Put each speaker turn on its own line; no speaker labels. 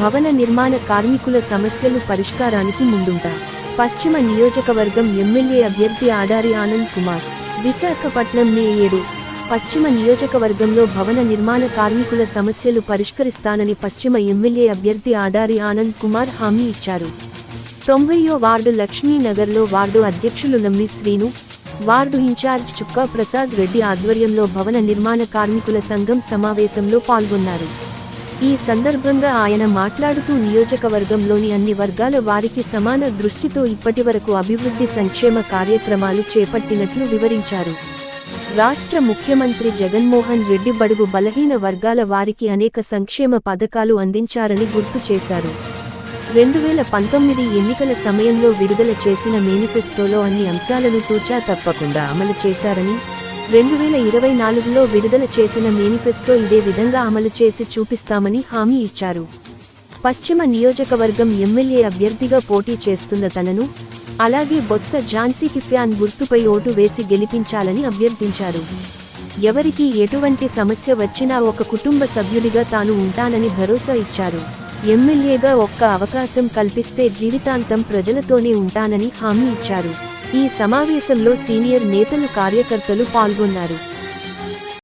భవన నిర్మాణ కార్మికుల సమస్యలు పరిష్కారానికి ముందుంటారు పశ్చిమ నియోజకవర్గం ఎమ్మెల్యే అభ్యర్థి ఆడారి ఆనంద్ కుమార్ విశాఖపట్నం మే ఏడు. పశ్చిమ నియోజకవర్గంలో భవన నిర్మాణ కార్మికుల సమస్యలు పరిష్కరిస్తానని పశ్చిమ ఎమ్మెల్యే అభ్యర్థి ఆడారి ఆనంద్ కుమార్ హామీ ఇచ్చారు. తొంభైయో వార్డు లక్ష్మీనగర్లో వార్డు అధ్యక్షులు Nammi Srinu ward in charge Chukka Prasad Reddy ఆధ్వర్యంలో భవన నిర్మాణ కార్మికుల సంఘం సమావేశంలో పాల్గొన్నారు. ఈ సందర్భంగా ఆయన మాట్లాడుతూ నియోజకవర్గంలోని అన్ని వర్గాల వారికి సమాన దృష్టితో ఇప్పటివరకు అభివృద్ధి సంక్షేమ కార్యక్రమాలు చేపట్టినట్లు వివరించారు. రాష్ట్ర ముఖ్యమంత్రి జగన్మోహన్ రెడ్డి బడుగు బలహీన వర్గాల వారికి అనేక సంక్షేమ పథకాలు అందించారని గుర్తు చేశారు. రెండు వేల పంతొమ్మిది ఎన్నికల సమయంలో విడుదల చేసిన మేనిఫెస్టోలో అన్ని అంశాలను తూచా తప్పకుండా అమలు చేశారని రెండు వేల ఇరవై నాలుగులో విడుదల చేసిన మేనిఫెస్టో ఇదే విధంగా అమలు చేసి చూపిస్తామని హామీ ఇచ్చారు. పశ్చిమ నియోజకవర్గం ఎమ్మెల్యే అభ్యర్థిగా పోటీ చేస్తున్న తనను అలాగే బొత్స ఝాన్సీకి ఫ్యాన్ గుర్తుపై ఓటు వేసి గెలిపించాలని అభ్యర్థించారు. ఎవరికి ఎటువంటి సమస్య వచ్చినా ఒక కుటుంబ సభ్యుడిగా తాను ఉంటానని భరోసా ఇచ్చారు. ఎమ్మెల్యేగా ఒక్క అవకాశం కల్పిస్తే జీవితాంతం ప్రజలతోనే ఉంటానని హామీ ఇచ్చారు. ఈ సమావేశంలో సీనియర్ నేతలు కార్యకర్తలు పాల్గొన్నారు.